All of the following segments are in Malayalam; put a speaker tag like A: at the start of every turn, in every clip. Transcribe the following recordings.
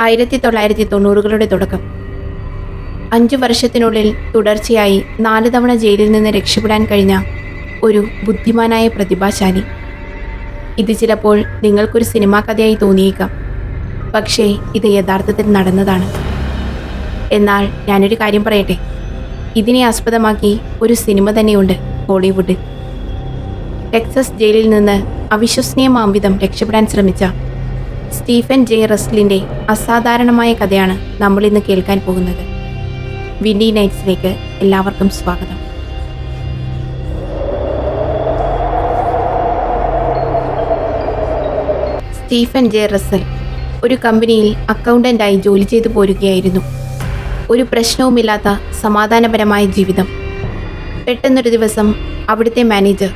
A: ആയിരത്തി തൊള്ളായിരത്തി തൊണ്ണൂറുകളുടെ തുടക്കം. അഞ്ചു വർഷത്തിനുള്ളിൽ തുടർച്ചയായി നാല് തവണ ജയിലിൽ നിന്ന് രക്ഷപ്പെടാൻ കഴിഞ്ഞ ഒരു ബുദ്ധിമാനായ പ്രതിഭാശാലി. ഇത് ചിലപ്പോൾ നിങ്ങൾക്കൊരു സിനിമാ കഥയായി തോന്നിയേക്കാം. പക്ഷേ ഇത് യഥാർത്ഥത്തിൽ നടന്നതാണ്. എന്നാൽ ഞാനൊരു കാര്യം പറയട്ടെ. ഇതിനെ ആസ്പദമാക്കി ഒരു സിനിമ തന്നെയുണ്ട് ഹോളിവുഡിൽ ടെക്സസ് ജയിലിൽ നിന്ന് അവിശ്വസനീയമാംവിധം രക്ഷപ്പെടാൻ ശ്രമിച്ച സ്റ്റീഫൻ ജെ. റസ്ലിന്റെ അസാധാരണമായ കഥയാണ് നമ്മൾ ഇന്ന് കേൾക്കാൻ പോകുന്നത്. വിൻഡി നൈറ്റ്സിലേക്ക് എല്ലാവർക്കും സ്വാഗതം. Stephen J. റസൽ ഒരു കമ്പനിയിൽ അക്കൗണ്ടന്റായി ജോലി ചെയ്തു പോരുകയായിരുന്നു. ഒരു പ്രശ്നവുമില്ലാത്ത സമാധാനപരമായ ജീവിതം. പെട്ടെന്നൊരു ദിവസം അവിടുത്തെ മാനേജർ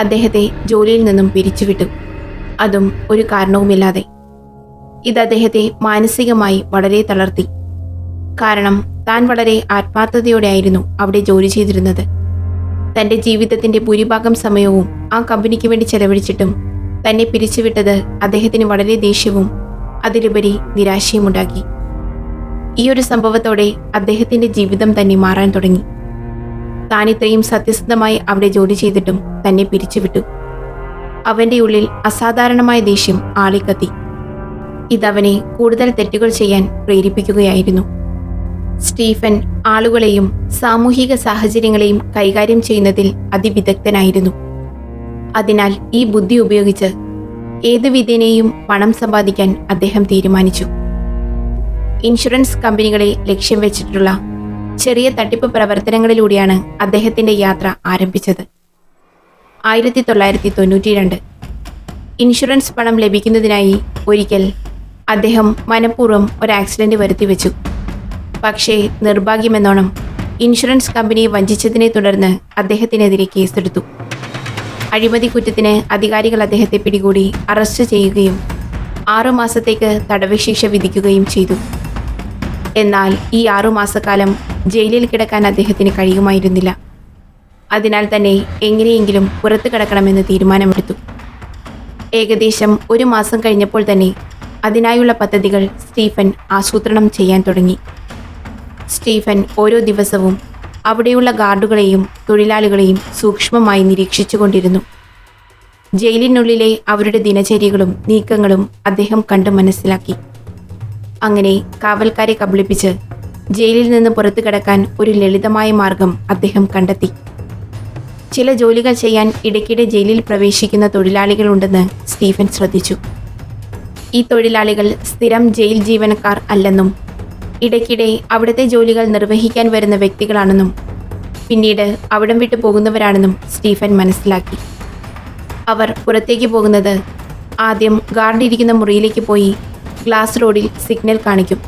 A: അദ്ദേഹത്തെ ജോലിയിൽ നിന്നും പിരിച്ചുവിട്ടു. അതും ഒരു കാരണവുമില്ലാതെ ഇത് അദ്ദേഹത്തെ മാനസികമായി വളരെ തളർത്തി. കാരണം താൻ വളരെ ആത്മാർത്ഥതയോടെയായിരുന്നു അവിടെ ജോലി ചെയ്തിരുന്നത്. തന്റെ ജീവിതത്തിന്റെ ഭൂരിഭാഗം സമയവും ആ കമ്പനിക്ക് വേണ്ടി ചെലവഴിച്ചിട്ടും തന്നെ പിരിച്ചുവിട്ടത് അദ്ദേഹത്തിന് വളരെ ദേഷ്യവും അതിലുപരി നിരാശയും ഉണ്ടാക്കി ഈ ഒരു സംഭവത്തോടെ അദ്ദേഹത്തിന്റെ ജീവിതം തന്നെ മാറാൻ തുടങ്ങി. താൻ ഇത്രയും സത്യസന്ധമായി അവിടെ ജോലി ചെയ്തിട്ടും തന്നെ പിരിച്ചുവിട്ടു. അവന്റെ ഉള്ളിൽ അസാധാരണമായ ദേഷ്യം ആളിക്കത്തി. ഇതവനെ കൂടുതൽ തെറ്റുകൾ ചെയ്യാൻ പ്രേരിപ്പിക്കുകയായിരുന്നു. സ്റ്റീഫൻ ആളുകളെയും സാമൂഹിക സാഹചര്യങ്ങളെയും കൈകാര്യം ചെയ്യുന്നതിൽ അതിവിദഗ്ധനായിരുന്നു. അതിനാൽ ഈ ബുദ്ധി ഉപയോഗിച്ച് ഏതു വിധേനയും പണം സമ്പാദിക്കാൻ അദ്ദേഹം തീരുമാനിച്ചു. ഇൻഷുറൻസ് കമ്പനികളെ ലക്ഷ്യം വെച്ചിട്ടുള്ള ചെറിയ തട്ടിപ്പ് പ്രവർത്തനങ്ങളിലൂടെയാണ് അദ്ദേഹത്തിന്റെ യാത്ര ആരംഭിച്ചത്. ആയിരത്തി തൊള്ളായിരത്തി തൊണ്ണൂറ്റി രണ്ട് ഇൻഷുറൻസ് പണം ലഭിക്കുന്നതിനായി ഒരിക്കൽ അദ്ദേഹം മനഃപൂർവം ഒരു ആക്സിഡന്റ് വരുത്തിവെച്ചു പക്ഷേ നിർഭാഗ്യമെന്നോണം ഇൻഷുറൻസ് കമ്പനി വഞ്ചിച്ചതിനെ തുടർന്ന് അദ്ദേഹത്തിനെതിരെ കേസെടുത്തു. അഴിമതി കുറ്റത്തിന് അധികാരികൾ അദ്ദേഹത്തെ പിടികൂടി അറസ്റ്റ് ചെയ്യുകയും ആറുമാസത്തേക്ക് തടവ് ശിക്ഷ വിധിക്കുകയും ചെയ്തു. എന്നാൽ ഈ ആറുമാസക്കാലം ജയിലിൽ കിടക്കാൻ അദ്ദേഹത്തിന് കഴിയുമായിരുന്നില്ല. അതിനാൽ തന്നെ എങ്ങനെയെങ്കിലും പുറത്തു കടക്കണമെന്ന് തീരുമാനമെടുത്തു. ഏകദേശം ഒരു മാസം കഴിഞ്ഞപ്പോൾ തന്നെ അതിനായുള്ള പദ്ധതികൾ സ്റ്റീഫൻ ആസൂത്രണം ചെയ്യാൻ തുടങ്ങി. സ്റ്റീഫൻ ഓരോ ദിവസവും അവിടെയുള്ള ഗാർഡുകളെയും തൊഴിലാളികളെയും സൂക്ഷ്മമായി നിരീക്ഷിച്ചുകൊണ്ടിരുന്നു. ജയിലിനുള്ളിലെ അവരുടെ ദിനചര്യകളും നീക്കങ്ങളും അദ്ദേഹം കണ്ടു മനസ്സിലാക്കി. അങ്ങനെ കാവൽക്കാരെ കബളിപ്പിച്ച് ജയിലിൽ നിന്ന് പുറത്തു കടക്കാൻ ഒരു ലളിതമായ മാർഗം അദ്ദേഹം കണ്ടെത്തി. ചില ജോലികൾ ചെയ്യാൻ ഇടയ്ക്കിടെ ജയിലിൽ പ്രവേശിക്കുന്ന തൊഴിലാളികളുണ്ടെന്ന് സ്റ്റീഫൻ ശ്രദ്ധിച്ചു. ഈ തൊഴിലാളികൾ സ്ഥിരം ജയിൽ ജീവനക്കാർ അല്ലെന്നും ഇടയ്ക്കിടെ അവിടുത്തെ ജോലികൾ നിർവഹിക്കാൻ വരുന്ന വ്യക്തികളാണെന്നും പിന്നീട് അവിടം വിട്ടു പോകുന്നവരാണെന്നും സ്റ്റീഫൻ മനസ്സിലാക്കി. അവർ പുറത്തേക്ക് പോകുന്നത് ആദ്യം ഗാർഡ് ഇരിക്കുന്ന മുറിയിലേക്ക് പോയി ഗ്ലാസ് റോഡിൽ സിഗ്നൽ കാണിക്കും.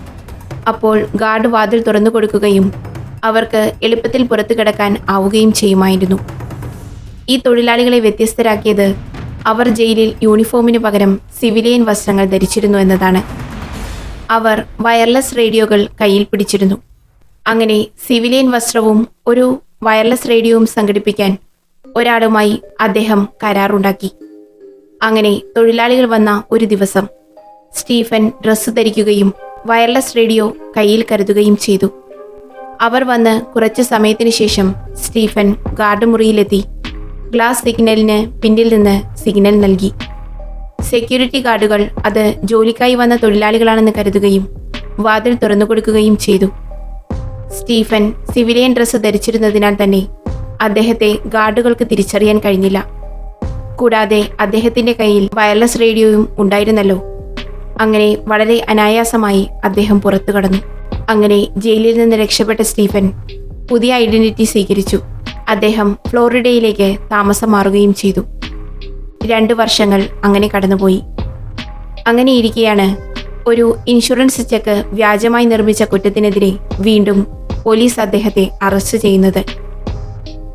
A: അപ്പോൾ ഗാർഡ് വാതിൽ തുറന്നു കൊടുക്കുകയും അവർക്ക് എളുപ്പത്തിൽ പുറത്തു കിടക്കാൻ ആവുകയും ചെയ്യുമായിരുന്നു. ഈ തൊഴിലാളികളെ വ്യത്യസ്തരാക്കിയത് അവർ ജയിലിൽ യൂണിഫോമിന് പകരം സിവിലിയൻ വസ്ത്രങ്ങൾ ധരിച്ചിരുന്നു എന്നതാണ്. അവർ വയർലെസ് റേഡിയോകൾ കയ്യിൽ പിടിച്ചിരുന്നു. അങ്ങനെ സിവിലിയൻ വസ്ത്രവും ഒരു വയർലെസ് റേഡിയോവും സംഘടിപ്പിക്കാൻ ഒരാളുമായി അദ്ദേഹം കരാറുണ്ടാക്കി. അങ്ങനെ തൊഴിലാളികൾ വന്ന ഒരു ദിവസം സ്റ്റീഫൻ ഡ്രസ്സ് ധരിക്കുകയും വയർലെസ് റേഡിയോ കയ്യിൽ കരുതുകയും ചെയ്തു. അവർ വന്ന് കുറച്ച് സമയത്തിന് ശേഷം സ്റ്റീഫൻ ഗാർഡ് മുറിയിലെത്തി ഗ്ലാസ് സിഗ്നലിന് പിന്നിൽ നിന്ന് സിഗ്നൽ നൽകി. സെക്യൂരിറ്റി ഗാർഡുകൾ അത് ജോലിക്കായി വന്ന തൊഴിലാളികളാണെന്ന് കരുതുകയും വാതിൽ തുറന്നു കൊടുക്കുകയും ചെയ്തു. സ്റ്റീഫൻ സിവിലിയൻ ഡ്രസ്സ് ധരിച്ചിരുന്നതിനാൽ തന്നെ അദ്ദേഹത്തെ ഗാർഡുകൾക്ക് തിരിച്ചറിയാൻ കഴിഞ്ഞില്ല. കൂടാതെ അദ്ദേഹത്തിന്റെ കയ്യിൽ വയർലെസ് റേഡിയോയും ഉണ്ടായിരുന്നല്ലോ. അങ്ങനെ വളരെ അനായാസമായി അദ്ദേഹം പുറത്തു കടന്നു. അങ്ങനെ ജയിലിൽ നിന്ന് രക്ഷപ്പെട്ട സ്റ്റീഫൻ പുതിയ ഐഡന്റിറ്റി സ്വീകരിച്ചു. അദ്ദേഹം ഫ്ലോറിഡയിലേക്ക് താമസം മാറുകയും ചെയ്തു. രണ്ട് വർഷങ്ങൾ അങ്ങനെ കടന്നുപോയി. അങ്ങനെ ഇരിക്കെയാണ് ഒരു ഇൻഷുറൻസ് ചെക്ക് വ്യാജമായി നിർമ്മിച്ച കുറ്റത്തിനെതിരെ വീണ്ടും പോലീസ് അദ്ദേഹത്തെ അറസ്റ്റ് ചെയ്യുന്നത്.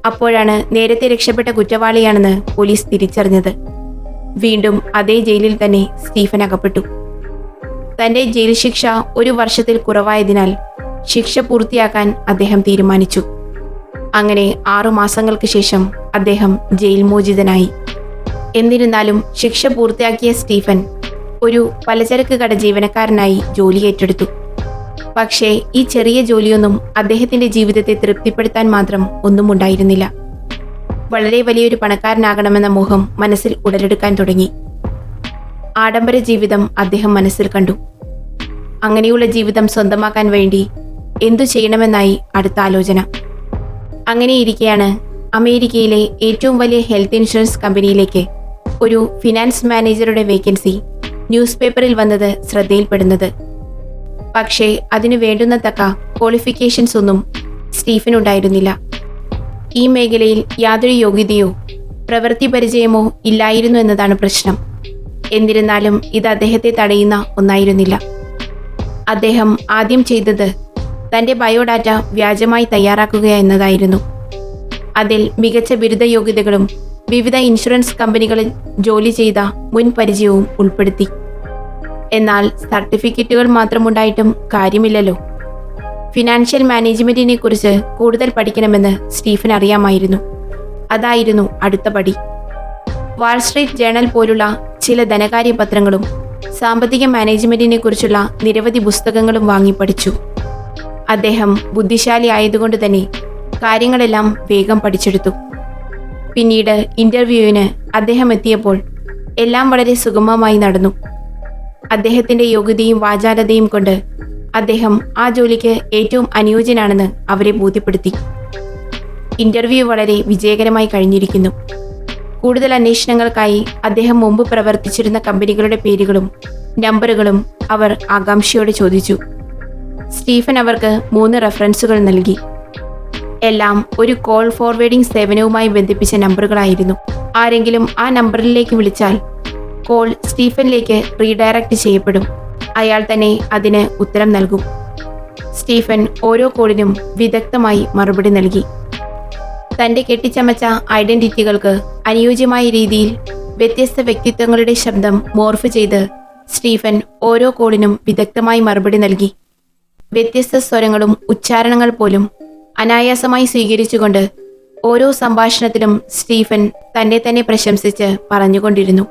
A: അപ്പോഴാണ് നേരത്തെ രക്ഷപ്പെട്ട കുറ്റവാളിയാണെന്ന് പോലീസ് തിരിച്ചറിഞ്ഞത്. വീണ്ടും അതേ ജയിലിൽ തന്നെ സ്റ്റീഫൻ അകപ്പെട്ടു. തന്റെ ജയിൽ ശിക്ഷ ഒരു വർഷത്തിൽ കുറവായതിനാൽ ശിക്ഷ പൂർത്തിയാക്കാൻ അദ്ദേഹം തീരുമാനിച്ചു. അങ്ങനെ ആറു മാസങ്ങൾക്ക് ശേഷം അദ്ദേഹം ജയിൽ മോചിതനായി. എന്നിരുന്നാലും ശിക്ഷ പൂർത്തിയാക്കിയ സ്റ്റീഫൻ ഒരു പലചരക്ക് കട ജീവനക്കാരനായി ജോലി ഏറ്റെടുത്തു. പക്ഷേ ഈ ചെറിയ ജോലിയൊന്നും അദ്ദേഹത്തിന്റെ ജീവിതത്തെ തൃപ്തിപ്പെടുത്താൻ മാത്രം ഒന്നും ഉണ്ടായിരുന്നില്ല. വളരെ വലിയൊരു പണക്കാരനാകണമെന്ന മോഹം മനസ്സിൽ ഉടലെടുക്കാൻ തുടങ്ങി. ആഡംബര ജീവിതം അദ്ദേഹം മനസ്സിൽ കണ്ടു. അങ്ങനെയുള്ള ജീവിതം സ്വന്തമാക്കാൻ വേണ്ടി എന്തു ചെയ്യണമെന്നായി അടുത്ത ആലോചന. അങ്ങനെയിരിക്കെയാണ് അമേരിക്കയിലെ ഏറ്റവും വലിയ ഹെൽത്ത് ഇൻഷുറൻസ് കമ്പനിയിലേക്ക് ഒരു ഫിനാൻസ് മാനേജറുടെ വേക്കൻസി ന്യൂസ് പേപ്പറിൽ വന്നത് ശ്രദ്ധയിൽപ്പെടുന്നത്. പക്ഷേ അതിനു വേണ്ടുന്ന തക്ക ക്വാളിഫിക്കേഷൻസ് ഒന്നും സ്റ്റീഫനുണ്ടായിരുന്നില്ല. ഈ മേഖലയിൽ യാതൊരു യോഗ്യതയോ പ്രവൃത്തി പരിചയമോ ഇല്ലായിരുന്നു എന്നതാണ് പ്രശ്നം. എന്നിരുന്നാലും ഇത് അദ്ദേഹത്തെ തടയുന്ന ഒന്നായിരുന്നില്ല. അദ്ദേഹം ആദ്യം ചെയ്തത് തന്റെ ബയോഡാറ്റ വ്യാജമായി തയ്യാറാക്കുക എന്നതായിരുന്നു. അതിൽ മികച്ച ബിരുദ യോഗ്യതകളും വിവിധ ഇൻഷുറൻസ് കമ്പനികളിൽ ജോലി ചെയ്ത മുൻ പരിചയവും ഉൾപ്പെടുത്തി. എന്നാൽ സർട്ടിഫിക്കറ്റുകൾ മാത്രമുണ്ടായിട്ടും കാര്യമില്ലല്ലോ. ഫിനാൻഷ്യൽ മാനേജ്മെന്റിനെ കുറിച്ച് കൂടുതൽ പഠിക്കണമെന്ന് സ്റ്റീഫൻ അറിയാമായിരുന്നു. അതായിരുന്നു അടുത്ത പടി. വാൾസ്ട്രീറ്റ് ജേണൽ പോലുള്ള ചില ധനകാര്യ പത്രങ്ങളും സാമ്പത്തിക മാനേജ്മെന്റിനെ കുറിച്ചുള്ള നിരവധി പുസ്തകങ്ങളും വാങ്ങി പഠിച്ചു. അദ്ദേഹം ബുദ്ധിശാലി ആയതുകൊണ്ട് തന്നെ കാര്യങ്ങളെല്ലാം വേഗം പഠിച്ചെടുത്തു. പിന്നീട് ഇന്റർവ്യൂവിന് അദ്ദേഹം എത്തിയപ്പോൾ എല്ലാം വളരെ സുഗമമായി നടന്നു. അദ്ദേഹത്തിന്റെ യോഗ്യതയും വാചാലതയും കൊണ്ട് അദ്ദേഹം ആ ജോലിക്ക് ഏറ്റവും അനുയോജ്യനാണെന്ന് അവരെ ബോധ്യപ്പെടുത്തി. ഇന്റർവ്യൂ വളരെ വിജയകരമായി കഴിഞ്ഞിരിക്കുന്നു. കൂടുതൽ അന്വേഷണങ്ങൾക്കായി അദ്ദേഹം മുമ്പ് പ്രവർത്തിച്ചിരുന്ന കമ്പനികളുടെ പേരുകളും നമ്പറുകളും അവർ ആകാംക്ഷയോടെ ചോദിച്ചു. സ്റ്റീഫൻ അവർക്ക് മൂന്ന് റെഫറൻസുകൾ നൽകി. എല്ലാം ഒരു കോൾ ഫോർവേഡിംഗ് സേവനവുമായി ബന്ധിപ്പിച്ച നമ്പറുകളായിരുന്നു. ആരെങ്കിലും ആ നമ്പറിലേക്ക് വിളിച്ചാൽ കോൾ സ്റ്റീഫനിലേക്ക് റീഡയറക്റ്റ് ചെയ്യപ്പെടും. അയാൾ തന്നെ അതിന് ഉത്തരം നൽകും. സ്റ്റീഫൻ ഓരോ കോളിനും വിദഗ്ധമായി മറുപടി നൽകി. തന്റെ കെട്ടിച്ചമച്ച ഐഡന്റിറ്റികൾക്ക് അനുയോജ്യമായ രീതിയിൽ വ്യത്യസ്ത വ്യക്തിത്വങ്ങളുടെ ശബ്ദം മോർഫ് ചെയ്ത് സ്റ്റീഫൻ ഓരോ കോളിനും വിദഗ്ധമായി മറുപടി നൽകി. വ്യത്യസ്ത സ്വരങ്ങളും ഉച്ചാരണങ്ങൾ പോലും അനായാസമായി സ്വീകരിച്ചുകൊണ്ട് ഓരോ സംഭാഷണത്തിലും സ്റ്റീഫൻ തന്നെ തന്നെ പ്രശംസിച്ച് പറഞ്ഞുകൊണ്ടിരുന്നു.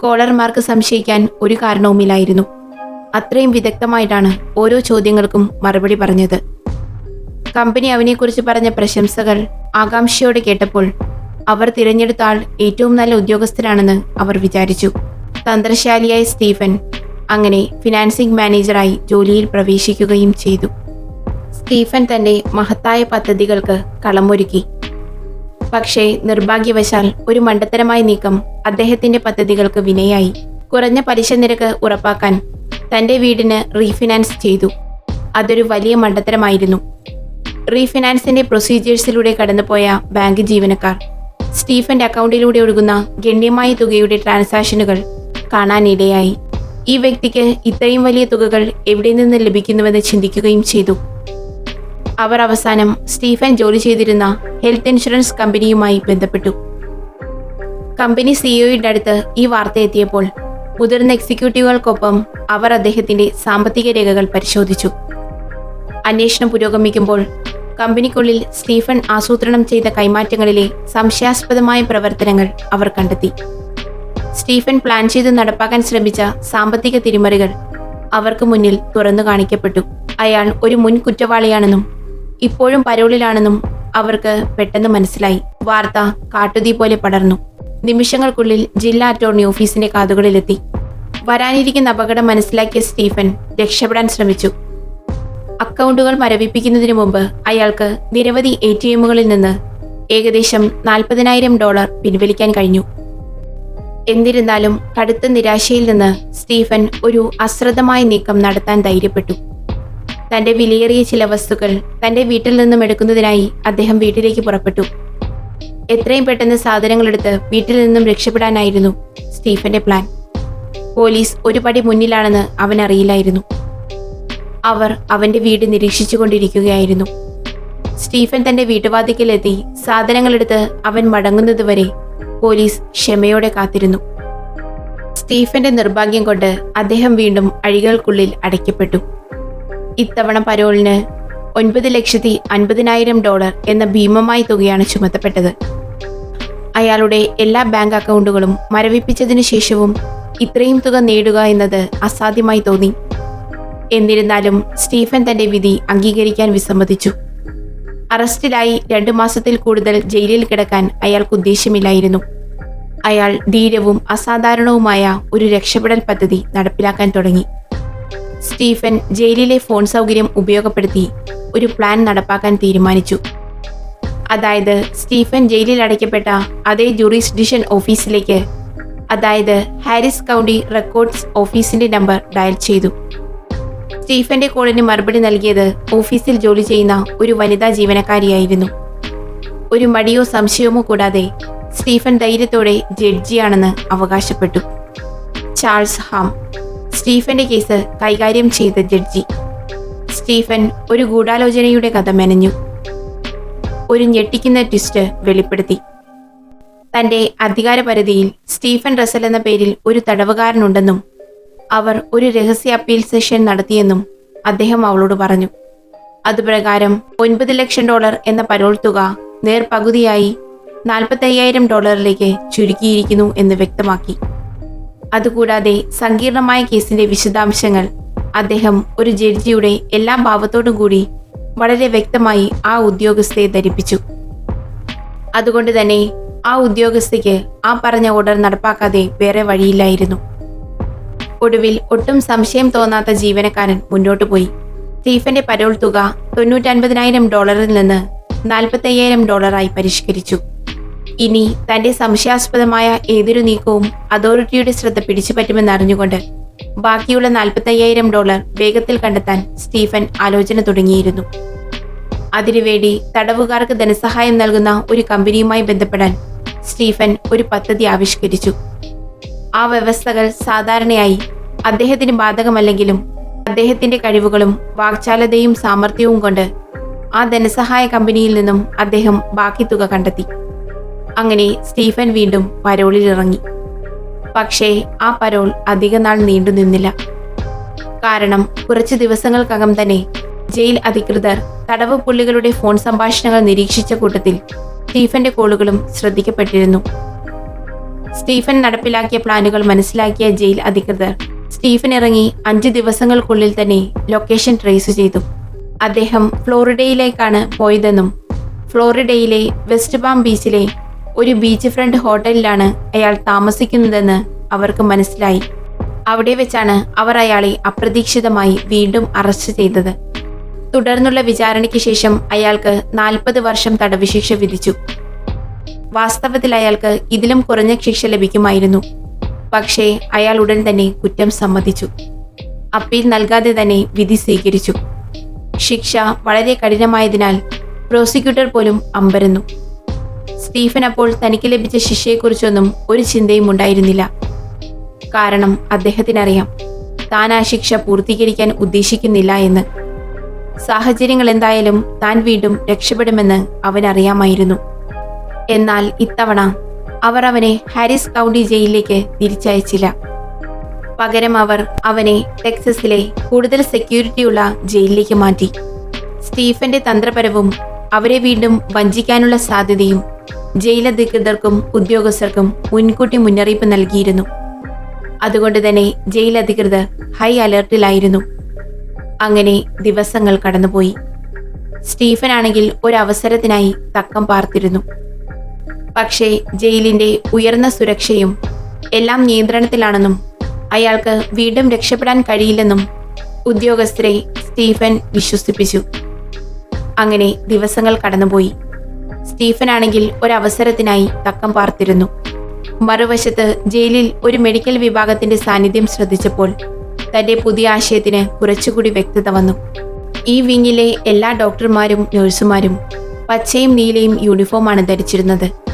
A: കോളർമാർക്ക് സംശയിക്കാൻ ഒരു കാരണവുമില്ലായിരുന്നു. അത്രയും വിദഗ്ധമായിട്ടാണ് ഓരോ ചോദ്യങ്ങൾക്കും മറുപടി പറഞ്ഞത്. കമ്പനി അവനെക്കുറിച്ച് പറഞ്ഞ പ്രശംസകൾ ആകാംക്ഷയോടെ കേട്ടപ്പോൾ അവർ തിരഞ്ഞെടുത്ത ആൾ ഏറ്റവും നല്ല ഉദ്യോഗസ്ഥരാണെന്ന് അവർ വിചാരിച്ചു. തന്ത്രശാലിയായ സ്റ്റീഫൻ അങ്ങനെ ഫിനാൻസിംഗ് മാനേജറായി ജോലിയിൽ പ്രവേശിക്കുകയും ചെയ്തു. സ്റ്റീഫൻ തന്റെ മഹത്തായ പദ്ധതികൾക്ക് കളമൊരുക്കി. പക്ഷേ നിർഭാഗ്യവശാൽ ഒരു മണ്ടത്തരമായ നീക്കം അദ്ദേഹത്തിന്റെ പദ്ധതികൾക്ക് വിനയായി. കുറഞ്ഞ പലിശ നിരക്ക് ഉറപ്പാക്കാൻ തന്റെ വീടിന് റീഫിനാൻസ് ചെയ്തു. അതൊരു വലിയ മണ്ടത്തരമായിരുന്നു. റീഫിനാൻസിന്റെ പ്രൊസീജിയേഴ്സിലൂടെ കടന്നുപോയ ബാങ്ക് ജീവനക്കാർ സ്റ്റീഫന്റെ അക്കൗണ്ടിലൂടെ ഒഴുകുന്ന ഗണ്യമായ തുകയുടെ ട്രാൻസാക്ഷനുകൾ കാണാനിടയായി. ഈ വ്യക്തിക്ക് ഇത്രയും വലിയ തുകകൾ എവിടെ നിന്ന് ലഭിക്കുന്നുവെന്ന് ചിന്തിക്കുകയും ചെയ്തു. അവർ അവസാനം സ്റ്റീഫൻ ജോലി ചെയ്തിരുന്ന ഹെൽത്ത് ഇൻഷുറൻസ് കമ്പനിയുമായി ബന്ധപ്പെട്ടു. കമ്പനി സിഇഒയുടെ അടുത്ത് ഈ വാർത്ത എത്തിയപ്പോൾ മുതിർന്ന എക്സിക്യൂട്ടീവുകൾക്കൊപ്പം അവർ അദ്ദേഹത്തിന്റെ സാമ്പത്തിക രേഖകൾ പരിശോധിച്ചു. അന്വേഷണം പുരോഗമിക്കുമ്പോൾ കമ്പനിക്കുള്ളിൽ സ്റ്റീഫൻ ആസൂത്രണം ചെയ്ത കൈമാറ്റങ്ങളിലെ സംശയാസ്പദമായ പ്രവർത്തനങ്ങൾ അവർ കണ്ടെത്തി. സ്റ്റീഫൻ പ്ലാൻ ചെയ്ത് നടപ്പാക്കാൻ ശ്രമിച്ച സാമ്പത്തിക തിരിമറികൾ അവർക്ക് മുന്നിൽ തുറന്നു കാണിക്കപ്പെട്ടു. അയാൾ ഒരു മുൻ കുറ്റവാളിയാണെന്നും ഇപ്പോഴും പരോളിലാണെന്നും അവർക്ക് പെട്ടെന്ന് മനസ്സിലായി. വാർത്ത കാട്ടുതീ പോലെ പടർന്നു. നിമിഷങ്ങൾക്കുള്ളിൽ ജില്ലാ അറ്റോർണി ഓഫീസിന്റെ കാതുകളിലെത്തി. വരാനിരിക്കുന്ന അപകടം മനസ്സിലാക്കിയ സ്റ്റീഫൻ രക്ഷപ്പെടാൻ ശ്രമിച്ചു. അക്കൗണ്ടുകൾ മരവിപ്പിക്കുന്നതിന് മുമ്പ് അയാൾക്ക് നിരവധി എ ടി എമ്മുകളിൽ നിന്ന് ഏകദേശം നാൽപ്പതിനായിരം ഡോളർ പിൻവലിക്കാൻ കഴിഞ്ഞു. എന്നിരുന്നാലും കടുത്ത നിരാശയിൽ നിന്ന് സ്റ്റീഫൻ ഒരു അശ്രദ്ധമായ നീക്കം നടത്താൻ ധൈര്യപ്പെട്ടു. തന്റെ വിലയേറിയ ചില വസ്തുക്കൾ തന്റെ വീട്ടിൽ നിന്നും എടുക്കുന്നതിനായി അദ്ദേഹം വീട്ടിലേക്ക് പുറപ്പെട്ടു. എത്രയും പെട്ടെന്ന് സാധനങ്ങളെടുത്ത് വീട്ടിൽ നിന്നും രക്ഷപ്പെടാനായിരുന്നു സ്റ്റീഫന്റെ പ്ലാൻ. പോലീസ് ഒരു പടി മുന്നിലാണെന്ന് അവൻ അറിയില്ലായിരുന്നു. അവർ അവന്റെ വീട് നിരീക്ഷിച്ചു കൊണ്ടിരിക്കുകയായിരുന്നു. സ്റ്റീഫൻ തന്റെ വീട്ടുവാതിക്കലെത്തി സാധനങ്ങളെടുത്ത് അവൻ മടങ്ങുന്നതുവരെ പോലീസ് ക്ഷമയോടെ കാത്തിരുന്നു. സ്റ്റീഫന്റെ നിർഭാഗ്യം കൊണ്ട് അദ്ദേഹം വീണ്ടും അഴികൾക്കുള്ളിൽ അടയ്ക്കപ്പെട്ടു. ഇത്തവണ പരോളിന് ഒൻപത് ലക്ഷത്തി അൻപതിനായിരം ഡോളർ എന്ന ഭീമമായ തുകയാണ് ചുമത്തപ്പെട്ടത്. അയാളുടെ എല്ലാ ബാങ്ക് അക്കൗണ്ടുകളും മരവിപ്പിച്ചതിന് ശേഷവും ഇത്രയും തുക നേടുക എന്നത് അസാധ്യമായി തോന്നി. എന്നിരുന്നാലും സ്റ്റീഫൻ തന്റെ വിധി അംഗീകരിക്കാൻ വിസമ്മതിച്ചു. അറസ്റ്റിലായി രണ്ടു മാസത്തിൽ കൂടുതൽ ജയിലിൽ കിടക്കാൻ അയാൾക്ക് ഉദ്ദേശ്യമില്ലായിരുന്നു. അയാൾ ധീരവും അസാധാരണവുമായ ഒരു രക്ഷപ്പെടൽ പദ്ധതി നടപ്പിലാക്കാൻ തുടങ്ങി. സ്റ്റീഫൻ ജയിലിലെ ഫോൺ സൗകര്യം ഉപയോഗപ്പെടുത്തി ഒരു പ്ലാൻ നടപ്പാക്കാൻ തീരുമാനിച്ചു. അതായത് സ്റ്റീഫൻ ജയിലിൽ അടയ്ക്കപ്പെട്ട അതേ ജൂറിസ്ഡിഷൻ ഓഫീസിലേക്ക് അതായത് ഹാരിസ് കൗണ്ടി റെക്കോർഡ്സ് ഓഫീസിന്റെ നമ്പർ ഡയൽ ചെയ്തു. സ്റ്റീഫന്റെ കോളിന് മറുപടി നൽകിയത് ഓഫീസിൽ ജോലി ചെയ്യുന്ന ഒരു വനിതാ ജീവനക്കാരിയായിരുന്നു. ഒരു മടിയോ സംശയമോ കൂടാതെ സ്റ്റീഫൻ ധൈര്യത്തോടെ ജഡ്ജിയാണെന്ന് അവകാശപ്പെട്ടു. ചാൾസ് ഹാം സ്റ്റീഫന്റെ കേസ് കൈകാര്യം ചെയ്ത ജഡ്ജി. സ്റ്റീഫൻ ഒരു ഗൂഢാലോചനയുടെ കഥ മെനഞ്ഞു. ഒരു ഞെട്ടിക്കുന്ന ട്വിസ്റ്റ് വെളിപ്പെടുത്തി. തന്റെ അധികാരപരിധിയിൽ സ്റ്റീഫൻ റസൽ എന്ന പേരിൽ ഒരു തടവുകാരനുണ്ടെന്നും അവർ ഒരു രഹസ്യ അപ്പീൽ സെഷൻ നടത്തിയെന്നും അദ്ദേഹം അവളോട് പറഞ്ഞു. അതുപ്രകാരം ഒൻപത് ലക്ഷം ഡോളർ എന്ന പരോൾ തുക നേർപകുതിയായി നാൽപ്പത്തയ്യായിരം ഡോളറിലേക്ക് ചുരുക്കിയിരിക്കുന്നു എന്ന് വ്യക്തമാക്കി. അതുകൂടാതെ സങ്കീർണമായ കേസിന്റെ വിശദാംശങ്ങൾ അദ്ദേഹം ഒരു ജഡ്ജിയുടെ എല്ലാ ഭാവത്തോടും കൂടി വളരെ വ്യക്തമായി ആ ഉദ്യോഗസ്ഥയെ ധരിപ്പിച്ചു. അതുകൊണ്ട് തന്നെ ആ ഉദ്യോഗസ്ഥയ്ക്ക് ആ പറഞ്ഞ ഓർഡർ നടപ്പാക്കാതെ വേറെ വഴിയില്ലായിരുന്നു. ഒടുവിൽ ഒട്ടും സംശയം തോന്നാത്ത ജീവനക്കാരൻ മുന്നോട്ടു പോയി. സ്റ്റീഫന്റെ പരോൾ തുക തൊണ്ണൂറ്റൻപതിനായിരം ഡോളറിൽ നിന്ന് നാൽപ്പത്തയ്യായിരം ഡോളറായി പരിഷ്കരിച്ചു. ഇനി തന്റെ സംശയാസ്പദമായ ഏതൊരു നീക്കവും അതോറിറ്റിയുടെ ശ്രദ്ധ പിടിച്ചുപറ്റുമെന്ന് അറിഞ്ഞുകൊണ്ട് ബാക്കിയുള്ള നാൽപ്പത്തയ്യായിരം ഡോളർ വേഗത്തിൽ കണ്ടെത്താൻ സ്റ്റീഫൻ ആലോചന തുടങ്ങിയിരുന്നു. അതിനുവേണ്ടി തടവുകാർക്ക് ധനസഹായം നൽകുന്ന ഒരു കമ്പനിയുമായി ബന്ധപ്പെടാൻ സ്റ്റീഫൻ ഒരു പദ്ധതി ആവിഷ്കരിച്ചു. ആ വ്യവസ്ഥകൾ സാധാരണയായി അദ്ദേഹത്തിന് ബാധകമല്ലെങ്കിലും അദ്ദേഹത്തിന്റെ കഴിവുകളും വാക്ചാലതയും സാമർഥ്യവും കൊണ്ട് ആ ധനസഹായ കമ്പനിയിൽ നിന്നും അദ്ദേഹം ബാക്കി തുക കണ്ടെത്തി. അങ്ങനെ സ്റ്റീഫൻ വീണ്ടും പരോളിൽ ഇറങ്ങി പക്ഷേ ആ പരോൾ അധികനാൾ നീണ്ടു നിന്നില്ല. കാരണം കുറച്ച് ദിവസങ്ങൾക്കകം തന്നെ ജയിൽ അധികൃതർ തടവ് പുള്ളികളുടെ ഫോൺ സംഭാഷണങ്ങൾ നിരീക്ഷിച്ച കൂട്ടത്തിൽ സ്റ്റീഫന്റെ കോളുകളും ശ്രദ്ധിക്കപ്പെട്ടിരുന്നു. സ്റ്റീഫൻ നടപ്പിലാക്കിയ പ്ലാനുകൾ മനസ്സിലാക്കിയ ജയിൽ അധികൃതർ. സ്റ്റീഫൻ ഇറങ്ങി അഞ്ച് ദിവസങ്ങൾക്കുള്ളിൽ തന്നെ ലൊക്കേഷൻ ട്രേസ് ചെയ്തു. അദ്ദേഹം ഫ്ലോറിഡയിലേക്കാണ് പോയതെന്നും ഫ്ലോറിഡയിലെ വെസ്റ്റ് ബാം ബീച്ചിലെ ഒരു ബീച്ച് ഫ്രണ്ട് ഹോട്ടലിലാണ് അയാൾ താമസിക്കുന്നതെന്ന് അവർക്ക് മനസ്സിലായി. അവിടെ വെച്ചാണ് അവർ അയാളെ അപ്രതീക്ഷിതമായി വീണ്ടും അറസ്റ്റ് ചെയ്തത്. തുടർന്നുള്ള വിചാരണയ്ക്ക് ശേഷം അയാൾക്ക് നാൽപ്പത് വർഷം തടവ് ശിക്ഷ വിധിച്ചു. വാസ്തവത്തിൽ അയാൾക്ക് ഇതിലും കുറഞ്ഞ ശിക്ഷ ലഭിക്കുമായിരുന്നു. പക്ഷേ അയാൾ ഉടൻ തന്നെ കുറ്റം സമ്മതിച്ചു. അപ്പീൽ നൽകാതെ തന്നെ വിധി സ്വീകരിച്ചു. ശിക്ഷ വളരെ കഠിനമായതിനാൽ പ്രോസിക്യൂട്ടർ പോലും അമ്പരന്നു. സ്റ്റീഫൻ അപ്പോൾ തനിക്ക് ലഭിച്ച ശിക്ഷയെക്കുറിച്ചൊന്നും ഒരു ചിന്തയും ഉണ്ടായിരുന്നില്ല. കാരണം അദ്ദേഹത്തിനറിയാം താൻ ആ ശിക്ഷ പൂർത്തീകരിക്കാൻ ഉദ്ദേശിക്കുന്നില്ല എന്ന്. സാഹചര്യങ്ങൾ എന്തായാലും താൻ വീണ്ടും രക്ഷപ്പെടുമെന്ന് അവനറിയാമായിരുന്നു. എന്നാൽ ഇത്തവണ അവർ അവനെ ഹാരിസ് കൗണ്ടി ജയിലിലേക്ക് തിരിച്ചയച്ചില്ല. പകരം അവർ അവനെ ടെക്സസിലെ കൂടുതൽ സെക്യൂരിറ്റിയുള്ള ജയിലിലേക്ക് മാറ്റി. സ്റ്റീഫന്റെ തന്ത്രപരവും അവരെ വീണ്ടും വഞ്ചിക്കാനുള്ള സാധ്യതയും ജയിലധികൃതർക്കും ഉദ്യോഗസ്ഥർക്കും മുൻകൂട്ടി മുന്നറിയിപ്പ് നൽകിയിരുന്നു. അതുകൊണ്ട് തന്നെ ജയിലധികൃതർ ഹൈ അലർട്ടിലായിരുന്നു. അങ്ങനെ ദിവസങ്ങൾ കടന്നുപോയി. സ്റ്റീഫൻ ആണെങ്കിൽ ഒരു അവസരത്തിനായി തക്കം പാർത്തിരുന്നു. പക്ഷേ ജയിലിന്റെ ഉയർന്ന സുരക്ഷയും എല്ലാം നിയന്ത്രണത്തിലാണെന്നും അയാൾക്ക് വീണ്ടും രക്ഷപ്പെടാൻ കഴിയില്ലെന്നും ഉദ്യോഗസ്ഥരെ സ്റ്റീഫൻ വിശ്വസിപ്പിച്ചു. അങ്ങനെ ദിവസങ്ങൾ കടന്നുപോയി. സ്റ്റീഫൻ ആണെങ്കിൽ ഒരവസരത്തിനായി തക്കം പാർത്തിരുന്നു. മറുവശത്ത് ജയിലിൽ ഒരു മെഡിക്കൽ വിഭാഗത്തിന്റെ സാന്നിധ്യം ശ്രദ്ധിച്ചപ്പോൾ തന്റെ പുതിയ ആശയത്തിന് കുറച്ചുകൂടി വ്യക്തത വന്നു. ഈ വിങ്ങിലെ എല്ലാ ഡോക്ടർമാരും നഴ്സുമാരും പച്ചയും നീലയും യൂണിഫോമാണ് ധരിച്ചിരുന്നത്.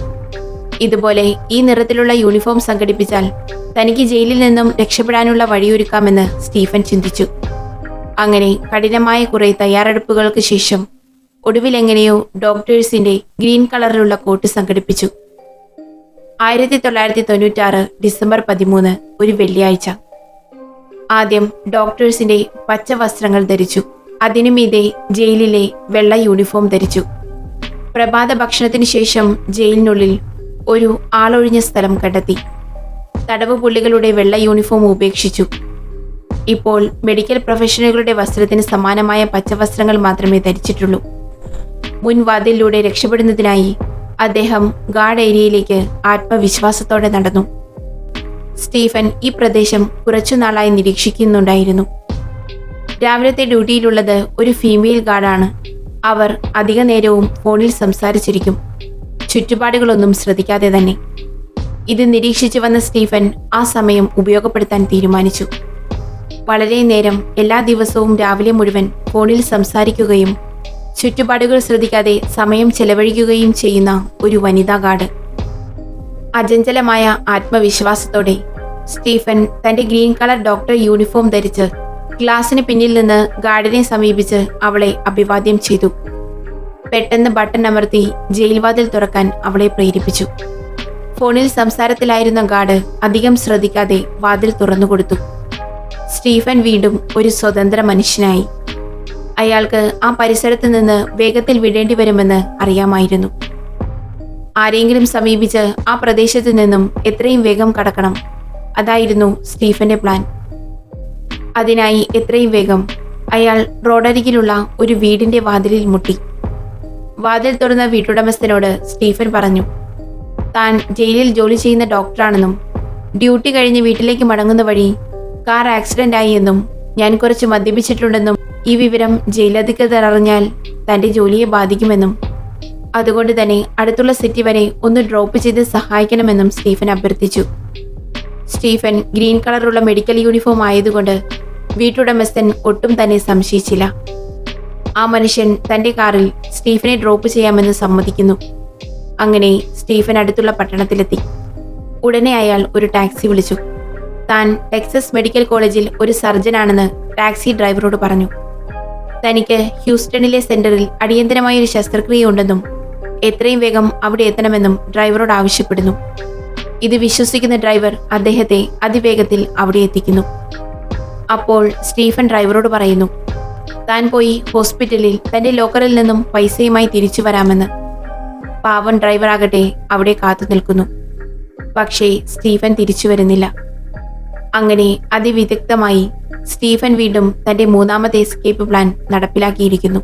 A: ഇതുപോലെ ഈ നിറത്തിലുള്ള യൂണിഫോം സംഘടിപ്പിച്ചാൽ തനിക്ക് ജയിലിൽ നിന്നും രക്ഷപ്പെടാനുള്ള വഴിയൊരുക്കാമെന്ന് സ്റ്റീഫൻ ചിന്തിച്ചു. അങ്ങനെ കഠിനമായ കുറെ തയ്യാറെടുപ്പുകൾക്ക് ശേഷം ഒടുവിൽ എങ്ങനെയോ ഡോക്ടേഴ്സിന്റെ ഗ്രീൻ കളറിലുള്ള കോട്ട് സംഘടിപ്പിച്ചു. ആയിരത്തി തൊള്ളായിരത്തി തൊണ്ണൂറ്റാറ് ഡിസംബർ പതിമൂന്ന് ഒരു വെള്ളിയാഴ്ച. ആദ്യം ഡോക്ടേഴ്സിന്റെ പച്ച വസ്ത്രങ്ങൾ ധരിച്ചു. അതിനുമീതെ ജയിലിലെ വെള്ള യൂണിഫോം ധരിച്ചു. പ്രഭാത ഭക്ഷണത്തിന് ശേഷം ജയിലിനുള്ളിൽ ഒരു ആളൊഴിഞ്ഞ സ്ഥലം കണ്ടെത്തി. തടവ് പുള്ളികളുടെ വെള്ള യൂണിഫോം ഉപേക്ഷിച്ചു. ഇപ്പോൾ മെഡിക്കൽ പ്രൊഫഷണലുകളുടെ വസ്ത്രത്തിന് സമാനമായ പച്ചവസ്ത്രങ്ങൾ മാത്രമേ ധരിച്ചിട്ടുള്ളൂ. മുൻവാതിലിലൂടെ രക്ഷപ്പെടുന്നതിനായി അദ്ദേഹം ഗാർഡ് ഏരിയയിലേക്ക് ആത്മവിശ്വാസത്തോടെ നടന്നു. സ്റ്റീഫൻ ഈ പ്രദേശം കുറച്ചുനാളായി നിരീക്ഷിക്കുന്നുണ്ടായിരുന്നു. രാവിലത്തെ ഡ്യൂട്ടിയിലുള്ളത് ഒരു ഫീമെയിൽ ഗാർഡാണ്. അവർ അധിക നേരവും ഫോണിൽ സംസാരിച്ചിരിക്കും. ചുറ്റുപാടുകളൊന്നും ശ്രദ്ധിക്കാതെ തന്നെ. ഇത് നിരീക്ഷിച്ചു വന്ന സ്റ്റീഫൻ ആ സമയം ഉപയോഗപ്പെടുത്താൻ തീരുമാനിച്ചു. വളരെ നേരം എല്ലാ ദിവസവും രാവിലെ മുഴുവൻ ഫോണിൽ സംസാരിക്കുകയും ചുറ്റുപാടുകൾ ശ്രദ്ധിക്കാതെ സമയം ചെലവഴിക്കുകയും ചെയ്യുന്ന ഒരു വനിതാ ഗാർഡ്. അചഞ്ചലമായ ആത്മവിശ്വാസത്തോടെ സ്റ്റീഫൻ തന്റെ ഗ്രീൻ കളർ ഡോക്ടർ യൂണിഫോം ധരിച്ച് ക്ലാസ്സിന് പിന്നിൽ നിന്ന് ഗാർഡിനെ സമീപിച്ച് അവളെ അഭിവാദ്യം ചെയ്തു. പെട്ടെന്ന് ബട്ടൺ അമർത്തി ജയിൽവാതിൽ തുറക്കാൻ അവളെ പ്രേരിപ്പിച്ചു. ഫോണിൽ സംസാരത്തിലായിരുന്ന ഗാർഡ് അധികം ശ്രദ്ധിക്കാതെ വാതിൽ തുറന്നുകൊടുത്തു സ്റ്റീഫൻ വീണ്ടും ഒരു സ്വതന്ത്ര മനുഷ്യനായി. അയാൾക്ക് ആ പരിസരത്ത് നിന്ന് വേഗത്തിൽ വിടേണ്ടി വരുമെന്ന് അറിയാമായിരുന്നു. ആരെങ്കിലും സമീപിച്ച് ആ പ്രദേശത്ത് നിന്നും എത്രയും വേഗം കടക്കണം. അതായിരുന്നു സ്റ്റീഫന്റെ പ്ലാൻ. അതിനായി എത്രയും വേഗം അയാൾ റോഡരികിലുള്ള ഒരു വീടിന്റെ വാതിലിൽ മുട്ടി. വാതിൽ തുറന്ന വീട്ടുടമസ്ഥനോട് സ്റ്റീഫൻ പറഞ്ഞു താൻ ജയിലിൽ ജോലി ചെയ്യുന്ന ഡോക്ടറാണെന്നും ഡ്യൂട്ടി കഴിഞ്ഞ് വീട്ടിലേക്ക് മടങ്ങുന്ന വഴി കാർ ആക്സിഡന്റ് ആയി എന്നും ഞാൻ കുറച്ച് മദ്യപിച്ചിട്ടുണ്ടെന്നും ഈ വിവരം ജയിലധികൃതർ അറിഞ്ഞാൽ തന്റെ ജോലിയെ ബാധിക്കുമെന്നും അതുകൊണ്ട് തന്നെ അടുത്തുള്ള സിറ്റി വരെ ഒന്ന് ഡ്രോപ്പ് ചെയ്ത് സഹായിക്കണമെന്നും സ്റ്റീഫൻ അഭ്യർത്ഥിച്ചു. സ്റ്റീഫൻ ഗ്രീൻ കളറുള്ള മെഡിക്കൽ യൂണിഫോം ആയതുകൊണ്ട് വീട്ടുടമസ്ഥൻ ഒട്ടും തന്നെ സംശയിച്ചില്ല. ആ മനുഷ്യൻ തന്റെ കാറിൽ സ്റ്റീഫനെ ഡ്രോപ്പ് ചെയ്യാമെന്ന് സമ്മതിക്കുന്നു. അങ്ങനെ സ്റ്റീഫൻ അടുത്തുള്ള പട്ടണത്തിലെത്തി. ഉടനെ അയാൾ ഒരു ടാക്സി വിളിച്ചു. താൻ ടെക്സസ് മെഡിക്കൽ കോളേജിൽ ഒരു സർജനാണെന്ന് ടാക്സി ഡ്രൈവറോട് പറഞ്ഞു. തനിക്ക് ഹ്യൂസ്റ്റണിലെ സെന്ററിൽ അടിയന്തരമായ ഒരു ശസ്ത്രക്രിയ ഉണ്ടെന്നും എത്രയും വേഗം അവിടെ എത്തണമെന്നും ഡ്രൈവറോട് ആവശ്യപ്പെടുന്നു. ഇത് വിശ്വസിക്കുന്ന ഡ്രൈവർ അദ്ദേഹത്തെ അതിവേഗത്തിൽ അവിടെ എത്തിക്കുന്നു. അപ്പോൾ സ്റ്റീഫൻ ഡ്രൈവറോട് പറയുന്നു താൻ പോയി ഹോസ്പിറ്റലിൽ തന്റെ ലോക്കറിൽ നിന്നും പൈസയുമായി തിരിച്ചു വരാമെന്ന്. പാവൻ ഡ്രൈവർ ആകട്ടെ അവിടെ കാത്തു നിൽക്കുന്നു. പക്ഷേ സ്റ്റീഫൻ തിരിച്ചു വരുന്നില്ല. അങ്ങനെ അതിവിദഗ്ധമായി സ്റ്റീഫൻ വീണ്ടും തന്റെ മൂന്നാമത്തെ എസ്കേപ്പ് പ്ലാൻ നടപ്പിലാക്കിയിരിക്കുന്നു.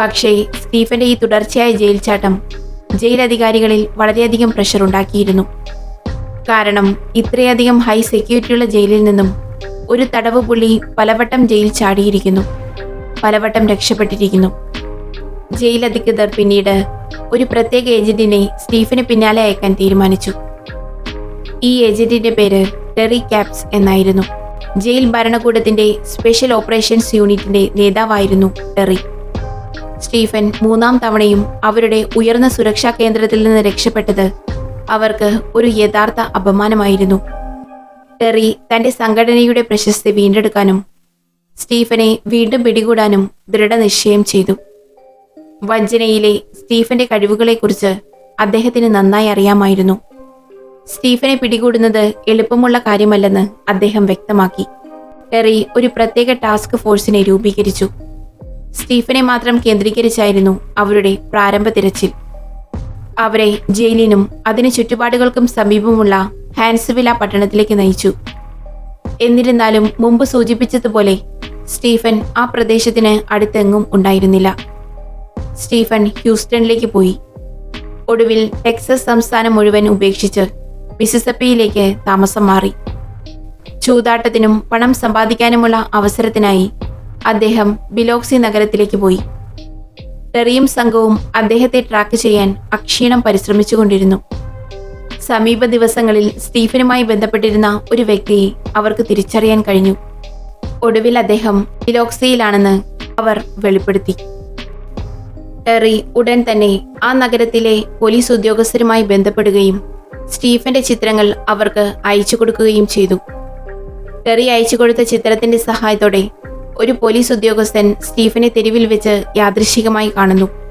A: പക്ഷേ സ്റ്റീഫന്റെ ഈ തുടർച്ചയായ ജയിൽ ചാട്ടം ജയിൽ അധികാരികളിൽ വളരെയധികം പ്രഷർ ഉണ്ടാക്കിയിരുന്നു. കാരണം ഇത്രയധികം ഹൈ സെക്യൂരിറ്റിയുള്ള ജയിലിൽ നിന്നും ഒരു തടവ് പുള്ളി പലവട്ടം ജയിൽ ചാടിയിരിക്കുന്നു. പലവട്ടം രക്ഷപ്പെട്ടിരിക്കുന്നു. ജയിൽ അധികൃതർ പിന്നീട് ഒരു പ്രത്യേക ഏജന്റിനെ സ്റ്റീഫന് പിന്നാലെ അയക്കാൻ തീരുമാനിച്ചു. ഈ ഏജന്റിന്റെ പേര് ടെറി ക്യാപ്സ് എന്നായിരുന്നു. ജയിൽ ഭരണകൂടത്തിന്റെ സ്പെഷ്യൽ ഓപ്പറേഷൻസ് യൂണിറ്റിന്റെ നേതാവായിരുന്നു ടെറി. സ്റ്റീഫൻ മൂന്നാം തവണയും അവരുടെ ഉയർന്ന സുരക്ഷാ കേന്ദ്രത്തിൽ നിന്ന് രക്ഷപ്പെട്ടത് അവർക്ക് ഒരു യഥാർത്ഥ അപമാനമായിരുന്നു. ടെറി തന്റെ സംഘടനയുടെ പ്രശസ്തി വീണ്ടെടുക്കാനും സ്റ്റീഫനെ വീണ്ടും പിടികൂടാനും ദൃഢനിശ്ചയം ചെയ്തു. വഞ്ചനയിലെ സ്റ്റീഫന്റെ കഴിവുകളെക്കുറിച്ച് അദ്ദേഹത്തിന് നന്നായി അറിയാമായിരുന്നു. സ്റ്റീഫനെ പിടികൂടുന്നത് എളുപ്പമുള്ള കാര്യമല്ലെന്ന് അദ്ദേഹം വ്യക്തമാക്കി. ടെറി ഒരു പ്രത്യേക ടാസ്ക് ഫോഴ്സിനെ രൂപീകരിച്ചു. സ്റ്റീഫനെ മാത്രം കേന്ദ്രീകരിച്ചായിരുന്നു അവരുടെ പ്രാരംഭ തിരച്ചിൽ. അവരെ ജയിലിനും അതിന് ചുറ്റുപാടുകൾക്കും സമീപമുള്ള ഹാൻസ്വില പട്ടണത്തിലേക്ക് നയിച്ചു. എന്നിരുന്നാലും മുമ്പ് സൂചിപ്പിച്ചതുപോലെ സ്റ്റീഫൻ ആ പ്രദേശത്തിന് അടുത്തെങ്ങും ഉണ്ടായിരുന്നില്ല. സ്റ്റീഫൻ ഹ്യൂസ്റ്റണിലേക്ക് പോയി. ഒടുവിൽ ടെക്സസ് സംസ്ഥാനം മുഴുവൻ ഉപേക്ഷിച്ച് മിസിസപ്പിയിലേക്ക് താമസം മാറി. ചൂതാട്ടത്തിനും പണം സമ്പാദിക്കാനുമുള്ള അവസരത്തിനായി അദ്ദേഹം ബിലോക്സി നഗരത്തിലേക്ക് പോയി. ടെറിയും സംഘവും അദ്ദേഹത്തെ ട്രാക്ക് ചെയ്യാൻ അക്ഷീണം പരിശ്രമിച്ചുകൊണ്ടിരുന്നു. സമീപ ദിവസങ്ങളിൽ സ്റ്റീഫനുമായി ബന്ധപ്പെട്ടിരുന്ന ഒരു വ്യക്തിയെ അവർക്ക് തിരിച്ചറിയാൻ കഴിഞ്ഞു. ഒടുവിൽ അദ്ദേഹം ഇലോക്സിയിലാണെന്ന് അവർ വെളിപ്പെടുത്തി. ടെറി ഉടൻ തന്നെ ആ നഗരത്തിലെ പോലീസ് ഉദ്യോഗസ്ഥരുമായി ബന്ധപ്പെടുകയും സ്റ്റീഫന്റെ ചിത്രങ്ങൾ അവർക്ക് അയച്ചു കൊടുക്കുകയും ചെയ്തു. ടെറി അയച്ചു കൊടുത്ത ചിത്രത്തിന്റെ സഹായത്തോടെ ഒരു പോലീസ് ഉദ്യോഗസ്ഥൻ സ്റ്റീഫനെ തെരുവിൽ വെച്ച് യാദൃശികമായി കാണുന്നു.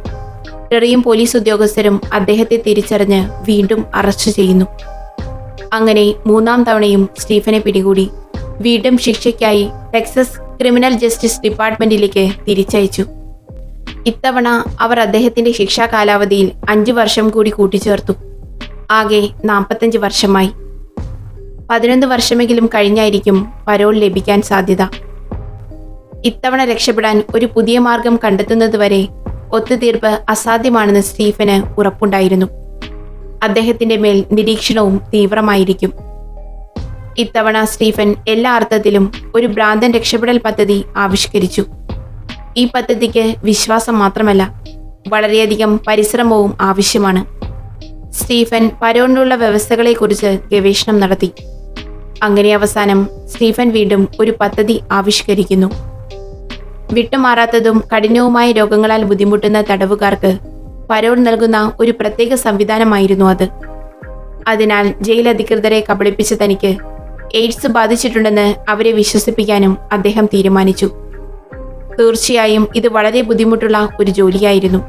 A: ടെറിയും പോലീസ് ഉദ്യോഗസ്ഥരും അദ്ദേഹത്തെ തിരിച്ചറിഞ്ഞ് വീണ്ടും അറസ്റ്റ് ചെയ്യുന്നു. അങ്ങനെ മൂന്നാം തവണയും സ്റ്റീഫനെ പിടികൂടി വീണ്ടും ശിക്ഷയ്ക്കായി ടെക്സസ് ക്രിമിനൽ ജസ്റ്റിസ് ഡിപ്പാർട്ട്മെന്റിലേക്ക് തിരിച്ചയച്ചു. ഇത്തവണ അവർ അദ്ദേഹത്തിന്റെ ശിക്ഷാ കാലാവധിയിൽ അഞ്ചു വർഷം കൂടി കൂട്ടിച്ചേർത്തു. ആകെ നാൽപ്പത്തഞ്ച് വർഷമായി. പതിനൊന്ന് വർഷമെങ്കിലും കഴിഞ്ഞായിരിക്കും പരോൾ ലഭിക്കാൻ സാധ്യത. ഇത്തവണ രക്ഷപ്പെടാൻ ഒരു പുതിയ മാർഗം കണ്ടെത്തുന്നതുവരെ ഒത്തുതീർപ്പ് അസാധ്യമാണെന്ന് സ്റ്റീഫന് ഉറപ്പുണ്ടായിരുന്നു. അദ്ദേഹത്തിന്റെ മേൽ നിരീക്ഷണവും തീവ്രമായിരിക്കും. ഇത്തവണ സ്റ്റീഫൻ എല്ലാ അർത്ഥത്തിലും ഒരു ഭ്രാന്തൻ രക്ഷപ്പെടൽ പദ്ധതി ആവിഷ്കരിച്ചു. ഈ പദ്ധതിക്ക് വിശ്വാസം മാത്രമല്ല വളരെയധികം പരിശ്രമവും ആവശ്യമാണ്. സ്റ്റീഫൻ പരോണിലുള്ള വ്യവസ്ഥകളെക്കുറിച്ച് ഗവേഷണം നടത്തി. അങ്ങനെ അവസാനം സ്റ്റീഫൻ വീണ്ടും ഒരു പദ്ധതി ആവിഷ്കരിക്കുന്നു. വിട്ടുമാറാത്തതും കഠിനവുമായ രോഗങ്ങളാൽ ബുദ്ധിമുട്ടുന്ന തടവുകാർക്ക് പരോൾ നൽകുന്ന ഒരു പ്രത്യേക സംവിധാനമായിരുന്നു അത്. അതിനാൽ ജയിൽ അധികൃതരെ കബളിപ്പിച്ച തനിക്ക് എയ്ഡ്സ് ബാധിച്ചിട്ടുണ്ടെന്ന് അവരെ വിശ്വസിപ്പിക്കാനും അദ്ദേഹം തീരുമാനിച്ചു. തീർച്ചയായും ഇത് വളരെ ബുദ്ധിമുട്ടുള്ള ഒരു ജോലിയായിരുന്നു.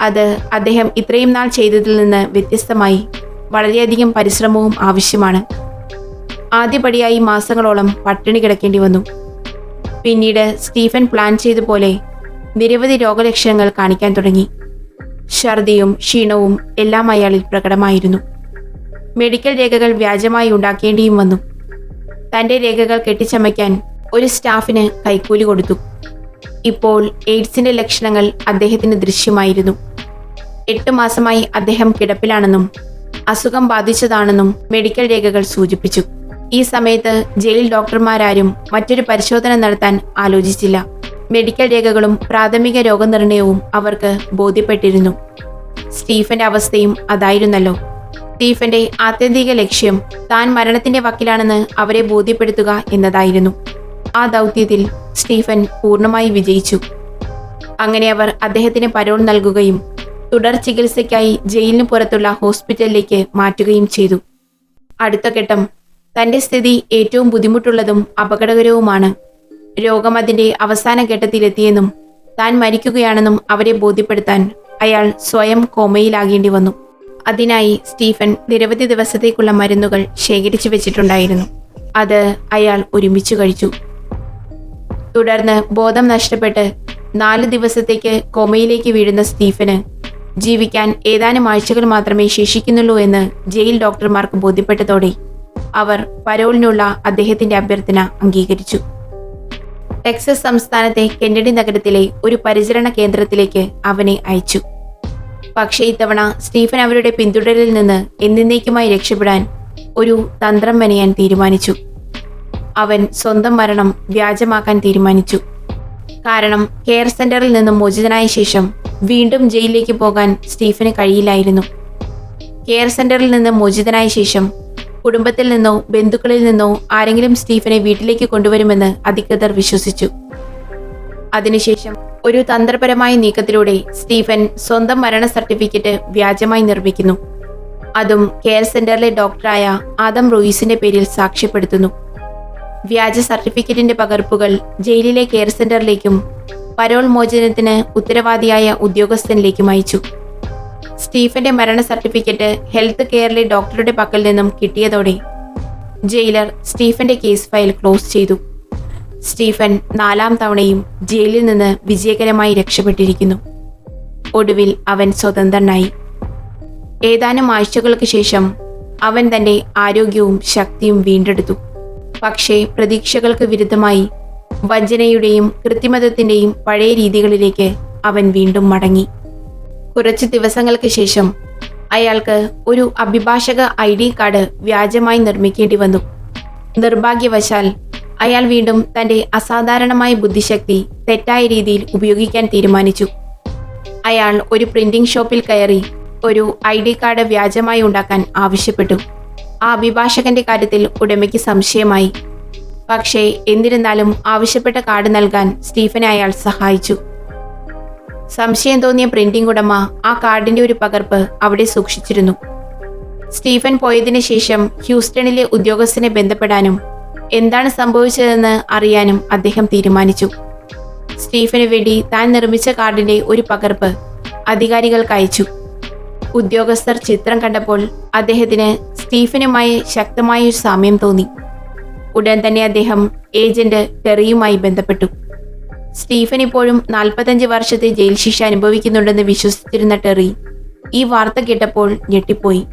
A: അത് അദ്ദേഹം ഇത്രയും നാൾ ചെയ്തതിൽ നിന്ന് വ്യത്യസ്തമായി വളരെയധികം പരിശ്രമവും ആവശ്യമാണ്. ആദ്യപടിയായി മാസങ്ങളോളം പട്ടിണി കിടക്കേണ്ടി വന്നു. പിന്നീട് സ്റ്റീഫൻ പ്ലാൻ ചെയ്ത പോലെ നിരവധി രോഗലക്ഷണങ്ങൾ കാണിക്കാൻ തുടങ്ങി. ഛർദിയും ക്ഷീണവും എല്ലാം അയാളിൽ പ്രകടമായിരുന്നു. മെഡിക്കൽ രേഖകൾ വ്യാജമായി ഉണ്ടാക്കേണ്ടിയും വന്നു. തന്റെ രേഖകൾ കെട്ടിച്ചമയ്ക്കാൻ ഒരു സ്റ്റാഫിന് കൈക്കൂലി കൊടുത്തു. ഇപ്പോൾ എയ്ഡ്സിന്റെ ലക്ഷണങ്ങൾ അദ്ദേഹത്തിന് ദൃശ്യമായിരുന്നു. എട്ട് മാസമായി അദ്ദേഹം കിടപ്പിലാണെന്നും അസുഖം ബാധിച്ചതാണെന്നും മെഡിക്കൽ രേഖകൾ സൂചിപ്പിച്ചു. ഈ സമയത്ത് ജയിൽ ഡോക്ടർമാരാരും മറ്റൊരു പരിശോധന നടത്താൻ ആലോചിച്ചില്ല. മെഡിക്കൽ രേഖകളും പ്രാഥമിക രോഗനിർണയവും അവർക്ക് ബോധ്യപ്പെട്ടിരുന്നു. സ്റ്റീഫന്റെ അവസ്ഥയും അതായിരുന്നല്ലോ. സ്റ്റീഫന്റെ ആത്യന്തിക ലക്ഷ്യം താൻ മരണത്തിന്റെ വക്കിലാണെന്ന് അവരെ ബോധ്യപ്പെടുത്തുക എന്നതായിരുന്നു. ആ ദൗത്യത്തിൽ സ്റ്റീഫൻ പൂർണമായി വിജയിച്ചു. അങ്ങനെ അവർ അദ്ദേഹത്തിന് പരോൾ നൽകുകയും തുടർ ചികിത്സയ്ക്കായി ജയിലിന് പുറത്തുള്ള ഹോസ്പിറ്റലിലേക്ക് മാറ്റുകയും ചെയ്തു. അടുത്ത ഘട്ടം തന്റെ സ്ഥിതി ഏറ്റവും ബുദ്ധിമുട്ടുള്ളതും അപകടകരവുമാണ്. രോഗം അതിന്റെ അവസാന ഘട്ടത്തിലെത്തിയെന്നും താൻ മരിക്കുകയാണെന്നും അവരെ ബോധ്യപ്പെടുത്താൻ അയാൾ സ്വയം കോമയിലാകേണ്ടി വന്നു. അതിനായി സ്റ്റീഫൻ നിരവധി ദിവസത്തേക്കുള്ള മരുന്നുകൾ ശേഖരിച്ചു വെച്ചിട്ടുണ്ടായിരുന്നു. അത് അയാൾ ഒരുമിച്ചു കഴിച്ചു. തുടർന്ന് ബോധം നഷ്ടപ്പെട്ട് നാല് ദിവസത്തേക്ക് കോമയിലേക്ക് വീഴുന്ന സ്റ്റീഫന് ജീവിക്കാൻ ഏതാനും ആഴ്ചകൾ മാത്രമേ ശേഷിക്കുന്നുള്ളൂ എന്ന് ജയിൽ ഡോക്ടർമാർക്ക് ബോധ്യപ്പെട്ടതോടെ അവർ പരോളിനുള്ള അദ്ദേഹത്തിന്റെ അഭ്യർത്ഥന അംഗീകരിച്ചു. ടെക്സസ് സംസ്ഥാനത്തെ കെന്നഡി നഗരത്തിലെ ഒരു പരിചരണ കേന്ദ്രത്തിലേക്ക് അവനെ അയച്ചു. പക്ഷേ ഇത്തവണ സ്റ്റീഫൻ അവരുടെ പിന്തുടരിൽ നിന്ന് എന്നേക്കുമായി രക്ഷപ്പെടാൻ ഒരു തന്ത്രം മെനയാൻ തീരുമാനിച്ചു. അവൻ സ്വന്തം മരണം വ്യാജമാക്കാൻ തീരുമാനിച്ചു. കാരണം കെയർ സെന്ററിൽ നിന്നും മോചിതനായ ശേഷം വീണ്ടും ജയിലിലേക്ക് പോകാൻ സ്റ്റീഫന് കഴിയില്ലായിരുന്നു. കെയർ സെന്ററിൽ നിന്ന് മോചിതനായ ശേഷം കുടുംബത്തിൽ നിന്നോ ബന്ധുക്കളിൽ നിന്നോ ആരെങ്കിലും സ്റ്റീഫനെ വീട്ടിലേക്ക് കൊണ്ടുവരുമെന്ന് അധികൃതർ വിശ്വസിച്ചു. അതിനുശേഷം ഒരു തന്ത്രപരമായ നീക്കത്തിലൂടെ സ്റ്റീഫൻ സ്വന്തം മരണ സർട്ടിഫിക്കറ്റ് വ്യാജമായി നിർമ്മിക്കുന്നു. അതും കെയർ സെന്ററിലെ ഡോക്ടറായ ആദം റോയിസിന്റെ പേരിൽ സാക്ഷ്യപ്പെടുത്തുന്നു. വ്യാജ സർട്ടിഫിക്കറ്റിന്റെ പകർപ്പുകൾ ജയിലിലെ കെയർ സെന്ററിലേക്കും പരോൾ മോചനത്തിന് ഉത്തരവാദിയായ ഉദ്യോഗസ്ഥനിലേക്കും അയച്ചു. സ്റ്റീഫന്റെ മരണ സർട്ടിഫിക്കറ്റ് ഹെൽത്ത് കെയറിലെ ഡോക്ടറുടെ പക്കൽ നിന്നും കിട്ടിയതോടെ ജയിലർ സ്റ്റീഫന്റെ കേസ് ഫയൽ ക്ലോസ് ചെയ്തു. സ്റ്റീഫൻ നാലാം തവണയും ജയിലിൽ നിന്ന് വിജയകരമായി രക്ഷപ്പെട്ടിരിക്കുന്നു. ഒടുവിൽ അവൻ സ്വതന്ത്രനായി. ഏതാനും ആഴ്ചകൾക്ക് ശേഷം അവൻ തന്റെ ആരോഗ്യവും ശക്തിയും വീണ്ടെടുത്തു. പക്ഷേ പ്രതീക്ഷകൾക്ക് വിരുദ്ധമായി വഞ്ചനയുടെയും കൃത്രിമതത്തിന്റെയും പഴയ രീതികളിലേക്ക് അവൻ വീണ്ടും മടങ്ങി. കുറച്ച് ദിവസങ്ങൾക്ക് ശേഷം അയാൾക്ക് ഒരു അഭിഭാഷക ഐ ഡി കാർഡ് വ്യാജമായി നിർമ്മിക്കേണ്ടി വന്നു. നിർഭാഗ്യവശാൽ അയാൾ വീണ്ടും തന്റെ അസാധാരണമായ ബുദ്ധിശക്തി തെറ്റായ രീതിയിൽ ഉപയോഗിക്കാൻ തീരുമാനിച്ചു. അയാൾ ഒരു പ്രിന്റിംഗ് ഷോപ്പിൽ കയറി ഒരു ഐ ഡി കാർഡ് വ്യാജമായി ഉണ്ടാക്കാൻ ആവശ്യപ്പെട്ടു. ആ അഭിഭാഷകന്റെ കാര്യത്തിൽ ഉടമയ്ക്ക് സംശയമായി. പക്ഷേ എന്നിരുന്നാലും ആവശ്യപ്പെട്ട കാർഡ് നൽകാൻ സ്റ്റീഫനെ അയാൾ സഹായിച്ചു. സംശയം തോന്നിയ പ്രിന്റിംഗ് ഉടമ ആ കാർഡിന്റെ ഒരു പകർപ്പ് അവിടെ സൂക്ഷിച്ചിരുന്നു. സ്റ്റീഫൻ പോയതിനു ശേഷം ഹ്യൂസ്റ്റണിലെ ഉദ്യോഗസ്ഥനെ ബന്ധപ്പെടാനും എന്താണ് സംഭവിച്ചതെന്ന് അറിയാനും അദ്ദേഹം തീരുമാനിച്ചു. സ്റ്റീഫന് വേണ്ടി താൻ നിർമ്മിച്ച കാർഡിന്റെ ഒരു പകർപ്പ് അധികാരികൾക്ക് അയച്ചു. ഉദ്യോഗസ്ഥർ ചിത്രം കണ്ടപ്പോൾ അദ്ദേഹത്തിന് സ്റ്റീഫനുമായി ശക്തമായ ഒരു സാമ്യം തോന്നി. ഉടൻ തന്നെ അദ്ദേഹം ഏജന്റ് ടെറിയുമായി ബന്ധപ്പെട്ടു. സ്റ്റീഫൻ ഇപ്പോഴും നാൽപ്പത്തഞ്ച് വർഷത്തെ ജയിൽ ശിക്ഷ അനുഭവിക്കുന്നുണ്ടെന്ന് വിശ്വസിച്ചിരുന്ന ടെറി ഈ വാർത്ത കേട്ടപ്പോൾ ഞെട്ടിപ്പോയി.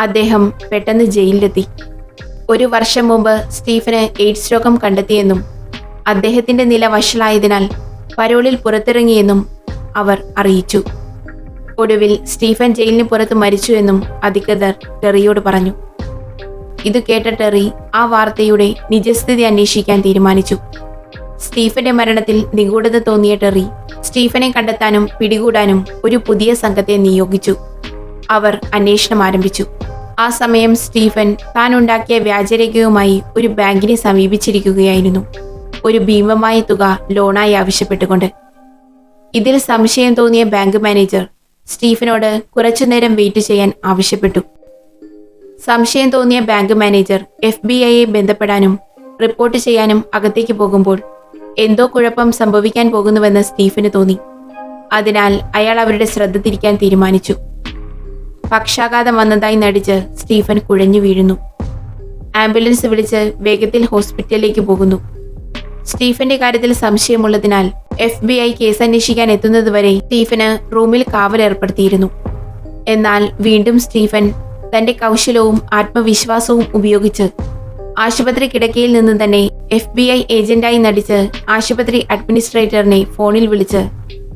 A: അദ്ദേഹം പെട്ടെന്ന് ജയിലിലെത്തി. ഒരു വർഷം മുമ്പ് സ്റ്റീഫന് എയ്ഡ്സ് രോഗം കണ്ടെത്തിയെന്നും അദ്ദേഹത്തിന്റെ നില വഷളായതിനാൽ പരോളിൽ പുറത്തിറങ്ങിയെന്നും അവർ അറിയിച്ചു. ഒടുവിൽ സ്റ്റീഫൻ ജയിലിന് പുറത്ത് മരിച്ചു എന്നും അധികൃതർ ടെറിയോട് പറഞ്ഞു. ഇത് കേട്ട ടെറി ആ വാർത്തയുടെ നിജസ്ഥിതി അന്വേഷിക്കാൻ തീരുമാനിച്ചു. സ്റ്റീഫന്റെ മരണത്തിൽ നിഗൂഢത തോന്നിയ ടെറി സ്റ്റീഫനെ കണ്ടെത്താനും പിടികൂടാനും ഒരു പുതിയ സംഘത്തെ നിയോഗിച്ചു. അവർ അന്വേഷണം ആരംഭിച്ചു. ആ സമയം സ്റ്റീഫൻ താൻ ഉണ്ടാക്കിയ വ്യാജരേഖയുമായി ഒരു ബാങ്കിനെ സമീപിച്ചിരിക്കുകയായിരുന്നു. ഒരു ഭീമമായ തുക ലോണായി ആവശ്യപ്പെട്ടുകൊണ്ട്. ഇതിൽ സംശയം തോന്നിയ ബാങ്ക് മാനേജർ സ്റ്റീഫനോട് കുറച്ചുനേരം വെയിറ്റ് ചെയ്യാൻ ആവശ്യപ്പെട്ടു. സംശയം തോന്നിയ ബാങ്ക് മാനേജർ എഫ് ബി ഐയെ ബന്ധപ്പെടാനും റിപ്പോർട്ട് ചെയ്യാനും അകത്തേക്ക് പോകുമ്പോൾ എന്തോ കുഴപ്പം സംഭവിക്കാൻ പോകുന്നുവെന്ന് സ്റ്റീഫിന് തോന്നി. അതിനാൽ അയാൾ അവരുടെ ശ്രദ്ധ തിരിക്കാൻ തീരുമാനിച്ചു. പക്ഷാഘാതം വന്നതായി നടിച്ച് സ്റ്റീഫൻ കുഴഞ്ഞു വീഴുന്നു. ആംബുലൻസ് വിളിച്ച് വേഗത്തിൽ ഹോസ്പിറ്റലിലേക്ക് പോകുന്നു. സ്റ്റീഫന്റെ കാര്യത്തിൽ സംശയമുള്ളതിനാൽ എഫ് ബി ഐ കേസ് അന്വേഷിക്കാൻ എത്തുന്നതുവരെ സ്റ്റീഫന് റൂമിൽ കാവൽ ഏർപ്പെടുത്തിയിരുന്നു. എന്നാൽ വീണ്ടും സ്റ്റീഫൻ തന്റെ കൗശലവും ആത്മവിശ്വാസവും ഉപയോഗിച്ച് ആശുപത്രി കിടക്കയിൽ നിന്ന് തന്നെ എഫ് ബി ഐ ഏജന്റായി നടിച്ച് ആശുപത്രി അഡ്മിനിസ്ട്രേറ്ററിനെ ഫോണിൽ വിളിച്ച്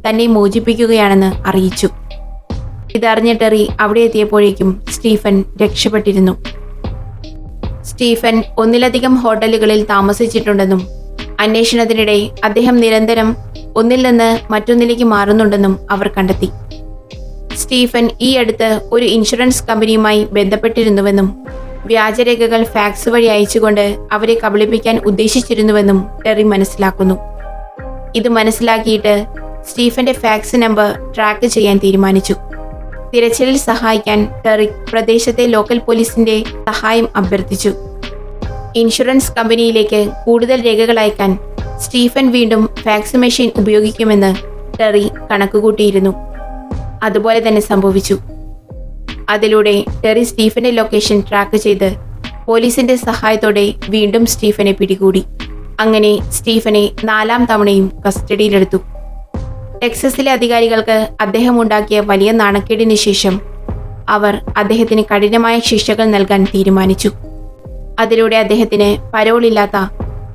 A: തന്നെ മോചിപ്പിക്കുകയാണെന്ന് അറിയിച്ചു. ഇതറിഞ്ഞ ടെറി അവിടെ എത്തിയപ്പോഴേക്കും സ്റ്റീഫൻ രക്ഷപ്പെട്ടിരുന്നു. സ്റ്റീഫൻ ഒന്നിലധികം ഹോട്ടലുകളിൽ താമസിച്ചിട്ടുണ്ടെന്നും അന്വേഷണത്തിനിടെ അദ്ദേഹം നിരന്തരം ഒന്നിൽ നിന്ന് മറ്റൊന്നിലേക്ക് മാറുന്നുണ്ടെന്നും അവർ കണ്ടെത്തി. സ്റ്റീഫൻ ഈ അടുത്ത് ഒരു ഇൻഷുറൻസ് കമ്പനിയുമായി ബന്ധപ്പെട്ടിരുന്നുവെന്നും വ്യാജരേഖകൾ ഫാക്സ് വഴി അയച്ചുകൊണ്ട് അവരെ കബളിപ്പിക്കാൻ ഉദ്ദേശിച്ചിരുന്നുവെന്നും ടെറി മനസ്സിലാക്കുന്നു. ഇത് മനസ്സിലാക്കിയിട്ട് സ്റ്റീഫന്റെ ഫാക്സ് നമ്പർ ട്രാക്ക് ചെയ്യാൻ തീരുമാനിച്ചു. തിരച്ചിലിൽ സഹായിക്കാൻ ടെറി പ്രദേശത്തെ ലോക്കൽ പോലീസിന്റെ സഹായം അഭ്യർത്ഥിച്ചു. ഇൻഷുറൻസ് കമ്പനിയിലേക്ക് കൂടുതൽ രേഖകൾ അയക്കാൻ സ്റ്റീഫൻ വീണ്ടും ഫാക്സ് മെഷീൻ ഉപയോഗിക്കുമെന്ന് ടെറി കണക്കുകൂട്ടിയിരുന്നു. അതുപോലെ തന്നെ സംഭവിച്ചു. അതിലൂടെ ടെറി സ്റ്റീഫന്റെ ലൊക്കേഷൻ ട്രാക്ക് ചെയ്ത് പോലീസിന്റെ സഹായത്തോടെ വീണ്ടും സ്റ്റീഫനെ പിടികൂടി. അങ്ങനെ സ്റ്റീഫനെ നാലാം തവണയും കസ്റ്റഡിയിലെടുത്തു. ടെക്സസിലെ അധികാരികൾക്ക് അദ്ദേഹം ഉണ്ടാക്കിയ വലിയ നാണക്കേടിന് ശേഷം അവർ അദ്ദേഹത്തിന് കഠിനമായ ശിക്ഷകൾ നൽകാൻ തീരുമാനിച്ചു. അതിലൂടെ അദ്ദേഹത്തിന് പരോളില്ലാത്ത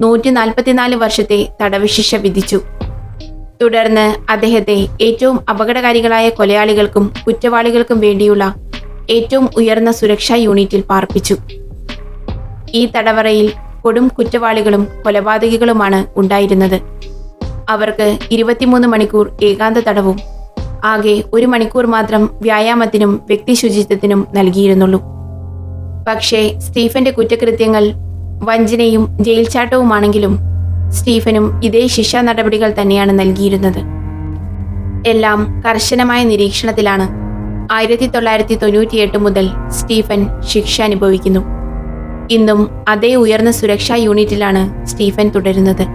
A: നൂറ്റി നാൽപ്പത്തിനാല് വർഷത്തെ തടവ് ശിക്ഷ വിധിച്ചു. തുടർന്ന് അദ്ദേഹത്തെ ഏറ്റവും അപകടകാരികളായ കൊലയാളികൾക്കും കുറ്റവാളികൾക്കും വേണ്ടിയുള്ള ഏറ്റവും ഉയർന്ന സുരക്ഷാ യൂണിറ്റിൽ പാർപ്പിച്ചു. ഈ തടവറയിൽ കൊടും കുറ്റവാളികളും കൊലപാതകികളുമാണ് ഉണ്ടായിരുന്നത്. അവർക്ക് ഇരുപത്തിമൂന്ന് മണിക്കൂർ ഏകാന്ത തടവും ആകെ ഒരു മണിക്കൂർ മാത്രം വ്യായാമത്തിനും വ്യക്തി ശുചിത്വത്തിനും നൽകിയിരുന്നുള്ളൂ. പക്ഷേ സ്റ്റീഫന്റെ കുറ്റകൃത്യങ്ങൾ വഞ്ചനയും ജയിൽ ചാട്ടവുമാണെങ്കിലും സ്റ്റീഫനും ഇതേ ശിക്ഷാ നടപടികൾ തന്നെയാണ് നൽകിയിരുന്നത്. എല്ലാം കർശനമായ നിരീക്ഷണത്തിലാണ് ആയിരത്തി തൊള്ളായിരത്തി തൊണ്ണൂറ്റിയെട്ട് മുതൽ സ്റ്റീഫൻ ശിക്ഷ അനുഭവിക്കുന്നു. ഇന്നും അതേ ഉയർന്ന സുരക്ഷാ യൂണിറ്റിലാണ് സ്റ്റീഫൻ തുടരുന്നത്.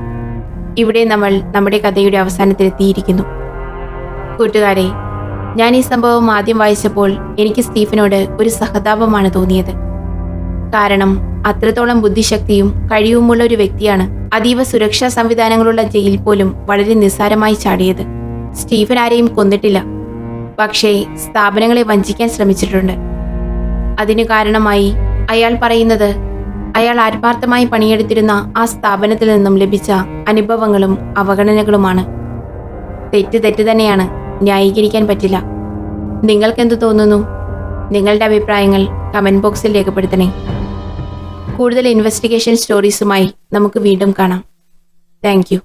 A: ഇവിടെ നമ്മൾ നമ്മുടെ കഥയുടെ അവസാനത്തിലെത്തിയിരിക്കുന്നു. കൂട്ടുകാരെ ഞാൻ ഈ സംഭവം ആദ്യം വായിച്ചപ്പോൾ എനിക്ക് സ്റ്റീഫനോട് ഒരു സഹതാപമാണ് തോന്നിയത്. കാരണം അത്രത്തോളം ബുദ്ധിശക്തിയും കഴിവുമുള്ള ഒരു വ്യക്തിയാണ് അതീവ സുരക്ഷാ സംവിധാനങ്ങളുള്ള ജയിൽ പോലും വളരെ നിസ്സാരമായി ചാടിയത്. സ്റ്റീഫൻ ആരെയും കൊന്നിട്ടില്ല. പക്ഷേ സ്ഥാപനങ്ങളെ വഞ്ചിക്കാൻ ശ്രമിച്ചിട്ടുണ്ട്. അതിനു കാരണമായി അയാൾ പറയുന്നത് അയാൾ ആത്മാർത്ഥമായി പണിയെടുത്തിരുന്ന ആ സ്ഥാപനത്തിൽ നിന്നും ലഭിച്ച അനുഭവങ്ങളും അവഗണനകളുമാണ്. തെറ്റ് തെറ്റ് തന്നെയാണ്. ന്യായീകരിക്കാൻ പറ്റില്ല. നിങ്ങൾക്കെന്ത് തോന്നുന്നു? നിങ്ങളുടെ അഭിപ്രായങ്ങൾ കമന്റ് ബോക്സിൽ രേഖപ്പെടുത്തണേ. കൂടുതൽ ഇൻവെസ്റ്റിഗേഷൻ സ്റ്റോറീസുമായി നമുക്ക് വീണ്ടും കാണാം. താങ്ക്